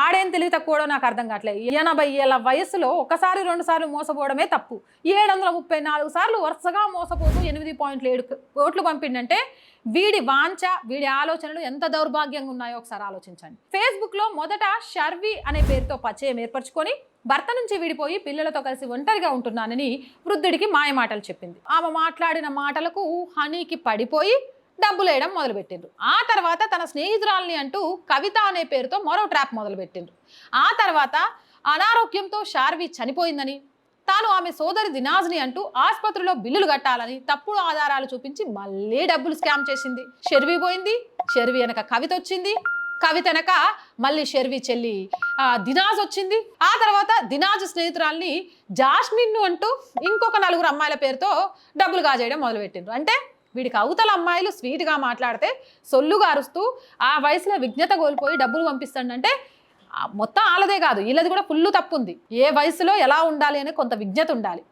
ఆడేం తెలివి తక్కువడో నాకు అర్థం కావట్లేదు. ఎనభై ఏళ్ళ వయసులో ఒకసారి రెండు సార్లు మోసపోవడమే తప్పు. ఏడు వందల ముప్పై నాలుగు సార్లు వరుసగా మోసపోతూ ఎనిమిది పాయింట్లు ఏడు కోట్లు పంపిండంటే వీడి వాంఛ వీడి ఆలోచనలు ఎంత దౌర్భాగ్యంగా ఉన్నాయో ఒకసారి ఆలోచించండి. ఫేస్బుక్లో మొదట షర్వి అనే పేరుతో పరిచయం ఏర్పరచుకొని భర్త నుంచి విడిపోయి పిల్లలతో కలిసి ఒంటరిగా ఉంటున్నానని వృద్ధుడికి మాయమాటలు చెప్పింది. ఆమె మాట్లాడిన మాటలకు హనీకి పడిపోయి డబ్బులు వేయడం మొదలుపెట్టిండ్రు. ఆ తర్వాత తన స్నేహితురాల్ని అంటూ కవిత అనే పేరుతో మరో ట్రాప్ మొదలుపెట్టిండ్రు. ఆ తర్వాత అనారోగ్యంతో షార్వి చనిపోయిందని తాను ఆమె సోదరి దినాజ్ని అంటూ ఆసుపత్రిలో బిల్లులు కట్టాలని తప్పుడు ఆధారాలు చూపించి మళ్ళీ డబ్బులు స్కామ్ చేసింది. షెర్వి పోయింది షెర్వి వెనక కవిత వచ్చింది కవిత వెనక మళ్ళీ షెర్వి చెల్లి దినాజ్ వచ్చింది. ఆ తర్వాత దినాజ్ స్నేహితురాల్ని జాస్మిన్ అంటూ ఇంకొక నలుగురు అమ్మాయిల పేరుతో డబ్బులు కాజేయడం మొదలుపెట్టిండ్రు. అంటే వీడికి అవతల అమ్మాయిలు స్వీట్గా మాట్లాడితే సొల్లుగా అరుస్తూ ఆ వయసులో విజ్ఞత కోల్పోయి డబ్బులు పంపిస్తాడంటే మొత్తం ఆలదే కాదు. వీళ్ళది కూడా ఫుల్ తప్పు ఉంది ఏ వయసులో ఎలా ఉండాలి అనే కొంత విజ్ఞత ఉండాలి.